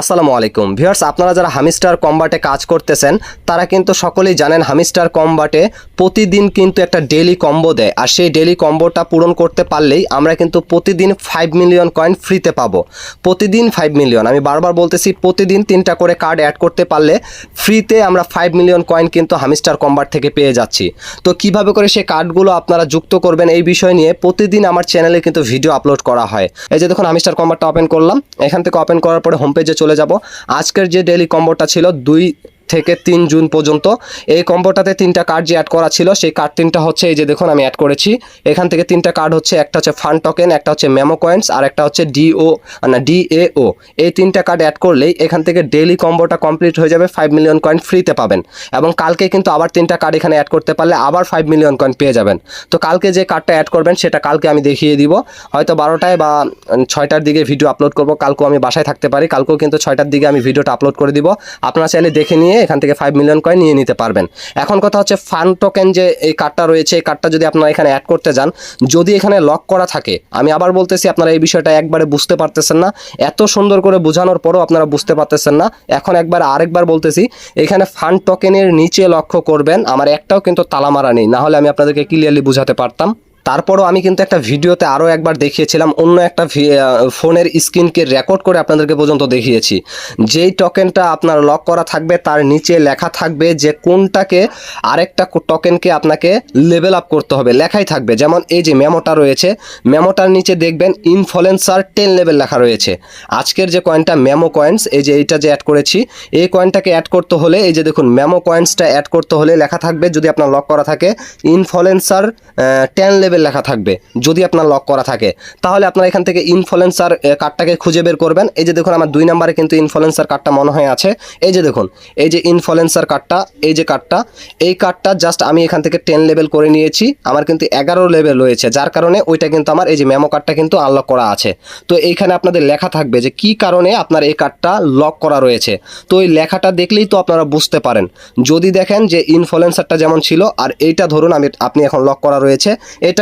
আসসালামু আলাইকুম। ভিউয়ার্স, আপনারা যারা হামিস্টার কম্বাটে কাজ করতেছেন, তারা কিন্তু সকলেই জানেন হামিস্টার কম্বাটে প্রতিদিন কিন্তু একটা ডেলি কম্বো দেয়। আর সেই ডেলি কম্বোটা পূরণ করতে পারলেই আমরা কিন্তু প্রতিদিন ফাইভ মিলিয়ন কয়েন ফ্রিতে পাবো। প্রতিদিন ফাইভ মিলিয়ন আমি বারবার বলতেছি, প্রতিদিন তিনটা করে কার্ড অ্যাড করতে পারলে ফ্রিতে আমরা ফাইভ মিলিয়ন কয়েন কিন্তু হামিস্টার কম্বাট থেকে পেয়ে যাচ্ছি। তো কীভাবে করে সেই কার্ডগুলো আপনারা যুক্ত করবেন এই বিষয় নিয়ে প্রতিদিন আমার চ্যানেলে কিন্তু ভিডিও আপলোড করা হয়। এই যে দেখুন, হামিস্টার কম্বাটটা ওপেন করলাম। এখান থেকে ওপেন করার পরে হোম পেজে চলে যাব। আজকের যে ডেলি কম্বোটা ছিল দুই থেকে তিন জুন পর্যন্ত। এই কম্বোটাতে তিনটা কার্ড যে অ্যাড করা ছিল, সেই কার্ড তিনটা হচ্ছে এই যে দেখুন আমি অ্যাড করেছি। এখান থেকে তিনটা কার্ড হচ্ছে, একটা হচ্ছে ফান টোকেন একটা হচ্ছে মেমো কয়েন্স আর একটা হচ্ছে ডিও না ডিএও এই তিনটা কার্ড অ্যাড করলেই এখান থেকে ডেলি কম্বোটা কমপ্লিট হয়ে যাবে ফাইভ মিলিয়ন কয়েন ফ্রিতে পাবেন। এবং কালকে কিন্তু আবার তিনটা কার্ড এখানে অ্যাড করতে পারলে আবার ফাইভ মিলিয়ন কয়েন পেয়ে যাবেন। তো কালকে যে কার্ডটা অ্যাড করবেন, সেটা কালকে আমি দেখিয়ে দিব। হয়তো বারোটায় বা ছয়টার দিকে ভিডিও আপলোড করব, কালকেও আমি বাসায় থাকতে পারি, কালকেও কিন্তু ছয়টার দিকে আমি ভিডিওটা আপলোড করে দিব। আপনারা চাইলে দেখে নিয়ে এখান থেকে ফাইভ মিলিয়ন কয়েন নিয়ে নিতে পারবেন। এখন কথা হচ্ছে ফান টোকেন যে এই কার্ডটা রয়েছে, এই কার্ডটা যদি আপনারা এখানে অ্যাড করতে যান, যদি এখানে লক করা থাকে, আমি আবার বলতেছি আপনারা এই বিষয়টা একবারে বুঝতে পারতেছেন না। এত সুন্দর করে বোঝানোর পরও আপনারা বুঝতে পারতেছেন না। এখন একবার, আরেকবার বলতেছি, এখানে ফান টোকেনের নিচে লক্ষ্য করবেন। আমার একটাও কিন্তু তালা মারা নেই, না হলে আমি আপনাদেরকে ক্লিয়ারলি বুঝাতে পারতাম। তারপরও আমি কিন্তু একটা ভিডিওতে আরও একবার দেখিয়েছিলাম, অন্য একটা ফোনের স্ক্রিনকে রেকর্ড করে আপনাদেরকে পর্যন্ত দেখিয়েছি। যেই টোকেনটা আপনার লক করা থাকবে, তার নিচে লেখা থাকবে যে কোনটাকে আরেকটা টোকেনকে আপনাকে লেভেল আপ করতে হবে। লেখাই থাকবে, যেমন এই যে মেমোটা রয়েছে মেমোটার নিচে দেখবেন ইনফ্লুয়েন্সার টেন লেভেল লেখা রয়েছে। আজকের যে কয়েনটা মেমো কয়েন্স এই যে এইটা যে অ্যাড করেছি, এই কয়েনটাকে অ্যাড করতে হলে, এই যে দেখুন মেমো কয়েন্সটা অ্যাড করতে হলে লেখা থাকবে, যদি আপনার লক করা থাকে ইনফ্লুয়েন্সার টেন লেভেল লেখা থাকবে, যদি আপনার লক করা থাকে। তাহলে আপনার এখান থেকে ইনফ্লুয়েন্সার কার্ডটাকে খুঁজে বের করবেন। এই যে দেখুন, আমার দুই নাম্বারে কিন্তু ইনফ্লুয়েন্সার কার্ডটা মনে হয় আছে। এই যে দেখুন, এই যে ইনফ্লুয়েন্সার কার্ডটা এই যে কার্ডটা এই কার্ডটা জাস্ট আমি এখান থেকে টেন লেভেল করে নিয়েছি। আমার কিন্তু এগারো লেভেল রয়েছে। যার কারণে ওইটা কিন্তু আমার, এই যে মেমো কার্ডটা কিন্তু আনলক করা আছে। তো এইখানে আপনাদের লেখা থাকবে যে কি কারণে আপনার এই কার্ডটা লক করা রয়েছে। তো ওই লেখাটা দেখলেই তো আপনারা বুঝতে পারেন। যদি দেখেন যে ইনফ্লুয়েন্সারটা যেমন ছিল, আর এইটা ধরুন আমি, আপনি এখন লক করা রয়েছে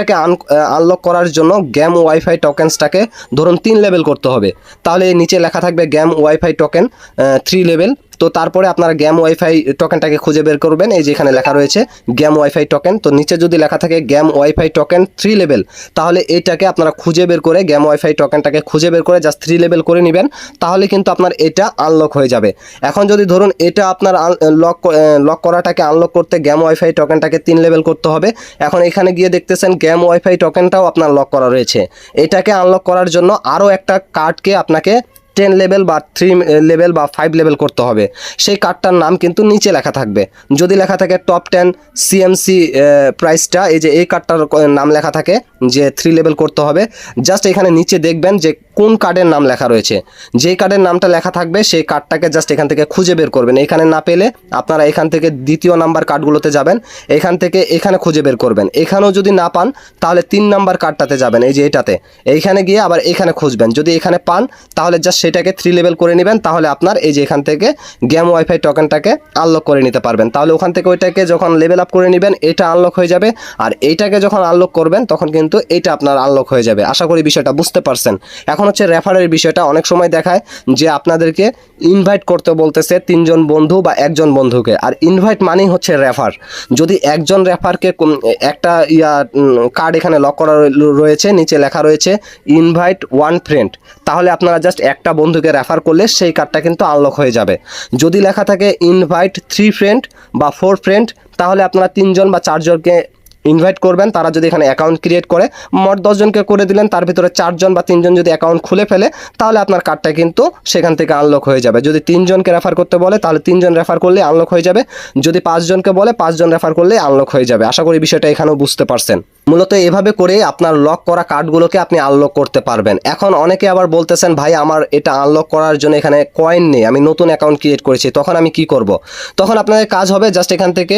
এটাকে আন আনলক করার জন্য গ্যাম ওয়াইফাই টোকেন্সটাকে ধরুন তিন লেভেল করতে হবে। তাহলে নিচে লেখা থাকবে game WiFi token three level তো তারপরে আপনারা গ্যাম ওয়াইফাই টোকেনটাকে খুঁজে বের করবেন, এই যে এখানে লেখা রয়েছে গ্যাম ওয়াইফাই টোকেন তো নিচে যদি লেখা থাকে game WiFi token three level তাহলে এইটাকে আপনারা খুঁজে বের করে গ্যাম ওয়াইফাই টোকেনটাকে খুঁজে বের করে জাস্ট থ্রি লেভেল করে নেবেন, তাহলে কিন্তু আপনার এটা আনলক হয়ে যাবে। এখন যদি ধরুন এটা আপনার লক লক করাটাকে আনলক করতে গ্যাম ওয়াইফাই টোকেনটাকে তিন লেভেল করতে হবে, এখন এখানে গিয়ে দেখতেছেন গ্যাম ওয়াইফাই টোকেনটাও আপনার লক করা রয়েছে। এটাকে আনলক করার জন্য আরও একটা কার্ডকে আপনাকে টেন লেভেল বা থ্রি লেভেল বা ফাইভ লেভেল করতে হবে। সেই কার্ডটার নাম কিন্তু নিচে লেখা থাকবে। যদি লেখা থাকে টপ টেন সিএমসি প্রাইসটা এই যে এই কার্ডটার নাম লেখা থাকে যে থ্রি লেভেল করতে হবে। জাস্ট এখানে নিচে দেখবেন যে কোন কার্ডের নাম লেখা রয়েছে? যে কার্ডের নামটা লেখা থাকবে, সেই কার্ডটাকে জাস্ট এখান থেকে খুঁজে বের করবেন। এখানে না পেলে আপনারা এখান থেকে দ্বিতীয় নাম্বার কার্ডগুলোতে যাবেন। এখান থেকে এখানে খুঁজে বের করবেন। এখানেও যদি না পান, তাহলে তিন নাম্বার কার্ডটাতে যাবেন, এই যে এটাতে। এইখানে গিয়ে আবার এখানে খুঁজবেন। যদি এখানে পান, তাহলে জাস্ট সেটাকে থ্রি লেভেল করে নেবেন। তাহলে আপনার এই যে এখান থেকে গেম ওয়াইফাই টোকেনটাকে আনলক করে নিতে পারবেন। তাহলে ওখান থেকে ওইটাকে যখন লেভেল আপ করে নেবেন, এটা আনলক হয়ে যাবে। আর এইটাকে যখন আনলক করবেন, তখন কিন্তু এটা আপনার আনলক হয়ে যাবে। আশা করি বিষয়টা বুঝতে পারছেন। এখন হচ্ছে রেফারের বিষয়টা অনেক সময় দেখায় যে আপনাদেরকে ইনভাইট করতে বলতেছে তিনজন বন্ধু বা একজন বন্ধুকে। আর ইনভাইট মানেই হচ্ছে রেফার। যদি একজন রেফারকে একটা ইয়া কার্ড এখানে লক করা রয়েছে, নিচে লেখা রয়েছে ইনভাইট ওয়ান ফ্রেন্ড তাহলে আপনারা জাস্ট একটা বন্ধুকে রেফার করলে সেই কার্ডটা কিন্তু আনলক হয়ে যাবে। যদি লেখা থাকে ইনভাইট থ্রি ফ্রেন্ড বা ফোর ফ্রেন্ড তাহলে আপনারা তিনজন বা চারজনকে ইনভাইট করবেন, তারা যদি এখানে অ্যাকাউন্ট ক্রিয়েট করে, মোট দশজনকে করে দিলেন, তার ভিতরে চারজন বা তিনজন যদি অ্যাকাউন্ট খুলে ফেলে, তাহলে আপনার কার্ডটা কিন্তু সেখান থেকে আনলক হয়ে যাবে। যদি তিনজনকে রেফার করতে বলে, তাহলে তিনজন রেফার করলে আনলক হয়ে যাবে। যদি পাঁচজনকে বলে, পাঁচজন রেফার করলে আনলক হয়ে যাবে। আশা করি বিষয়টা এখানেও বুঝতে পারছেন। মূলত এভাবে করে আপনার লক করা কার্ডগুলোকে আপনি আনলক করতে পারবেন। এখন অনেকে আবার বলতেছেন, ভাই, আমার এটা আনলক করার জন্য এখানে কয়েন নেই, আমি নতুন অ্যাকাউন্ট ক্রিয়েট করেছি, তখন আমি কি করব? তখন আপনাদের কাজ হবে জাস্ট এখান থেকে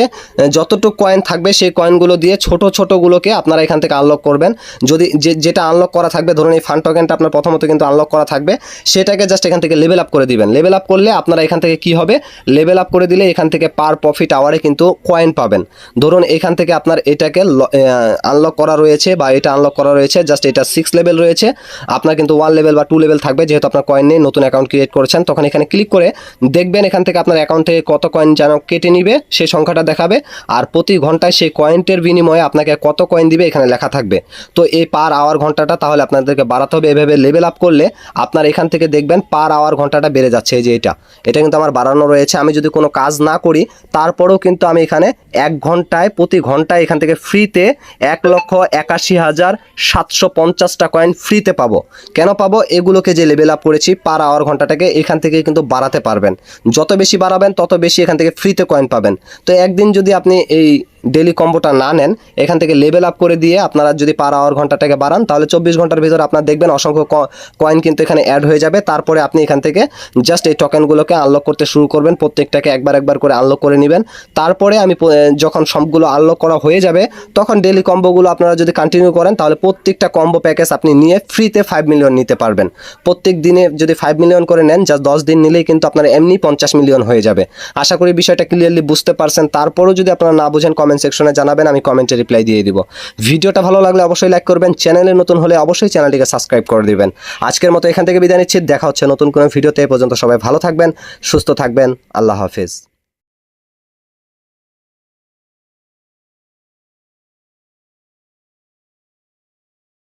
যতটুকু কয়েন থাকবে সেই কয়েনগুলো দিয়ে ছোট ছোটগুলোকে আপনারা এখান থেকে আনলক করবেন। যদি যে, যেটা আনলক করা থাকবে, ধরুন এই ফান টোকেনটা আপনার প্রথমত কিন্তু আনলক করা থাকবে, সেটাকে জাস্ট এখান থেকে লেভেল আপ করে দিবেন। লেভেল আপ করলে আপনারা এখান থেকে কি হবে? লেভেল আপ করে দিলে এখান থেকে পার প্রফিট আওয়ারে কিন্তু কয়েন পাবেন। ধরুন এখান থেকে আপনার এটাকে আনলক করা রয়েছে বা এটা আনলক করা রয়েছে জাস্ট এটা সিক্স লেভেল রয়েছে। আপনার কিন্তু ওয়ান লেভেল বা টু লেভেল থাকবে, যেহেতু আপনার কয়েন নেই, নতুন অ্যাকাউন্ট ক্রিয়েট করেছেন, তখন এখানে ক্লিক করে দেখবেন এখান থেকে আপনার অ্যাকাউন্ট থেকে কত কয়েন যেন কেটে নিবে সেই সংখ্যাটা দেখাবে, আর প্রতি ঘন্টায় সেই কয়েন্টের বিনিময়ে আপনাকে কত কয়েন দিবে এখানে লেখা থাকবে। তো এই পার আওয়ার ঘন্টাটা তাহলে আপনাদেরকে বাড়াতে হবে, এভাবে লেভেল আপ করলে আপনার এখান থেকে দেখবেন পার আওয়ার ঘন্টাটা বেড়ে যাচ্ছে, এই যে এটা। এটা কিন্তু আমার বাড়ানো রয়েছে, আমি যদি কোনো কাজ না করি, তারপরেও কিন্তু আমি এখানে এক ঘন্টায়, প্রতি ঘন্টায় এখান থেকে ফ্রিতে এক লক্ষ একাশি হাজার সাতশো পঞ্চাশটা কয়েন ফ্রিতে পাবো। কেন পাবো? এগুলোকে যে লেভেল আপ করেছি পার আওয়ার ঘন্টাটাকে, এখান থেকে কিন্তু বাড়াতে পারবেন। যত বেশি বাড়াবেন, তত বেশি এখান থেকে ফ্রিতে কয়েন পাবেন। তো একদিন যদি আপনি এই ডেলি কম্বোটা না নেন, এখান থেকে লেভেল আপ করে দিয়ে আপনারা যদি পার আওয়ার ঘন্টাটাকে বাড়ান, তাহলে চব্বিশ ঘণ্টার ভিতরে আপনার দেখবেন অসংখ্য কয়েন কিন্তু এখানে অ্যাড হয়ে যাবে। তারপরে আপনি এখান থেকে জাস্ট এই টোকেনগুলোকে আনলক করতে শুরু করবেন, প্রত্যেকটাকে একবার একবার করে আনলক করে নেবেন। তারপরে আমি যখন সবগুলো আনলক করা হয়ে যাবে, তখন ডেলি কম্বোগুলো আপনারা যদি কন্টিনিউ করেন, তাহলে প্রত্যেকটা কম্বো প্যাকেজ আপনি নিয়ে ফ্রিতে ফাইভ মিলিয়ন নিতে পারবেন। প্রত্যেক দিনে যদি ফাইভ মিলিয়ন করে নেন জাস্ট দশ দিন নিলেই কিন্তু আপনার এমনি পঞ্চাশ মিলিয়ন হয়ে যাবে। আশা করি বিষয়টা ক্লিয়ারলি বুঝতে পারছেন। তারপরেও যদি আপনারা না বুঝেন কমেন্ট সেকশনে জানাবেন, আমি কমেন্টে রিপ্লাই দিয়ে দিব। ভিডিওটা ভালো লাগলে অবশ্যই লাইক করবেন চ্যানেলে নতুন হলে অবশ্যই চ্যানেলটিকে সাবস্ক্রাইব করে দিবেন। আজকের মতো এখান থেকে বিদায় নিচ্ছি, দেখা হচ্ছে নতুন কোনো ভিডিওতে, এ পর্যন্ত সবাই ভালো থাকবেন, সুস্থ থাকবেন, আল্লাহ হাফিজ।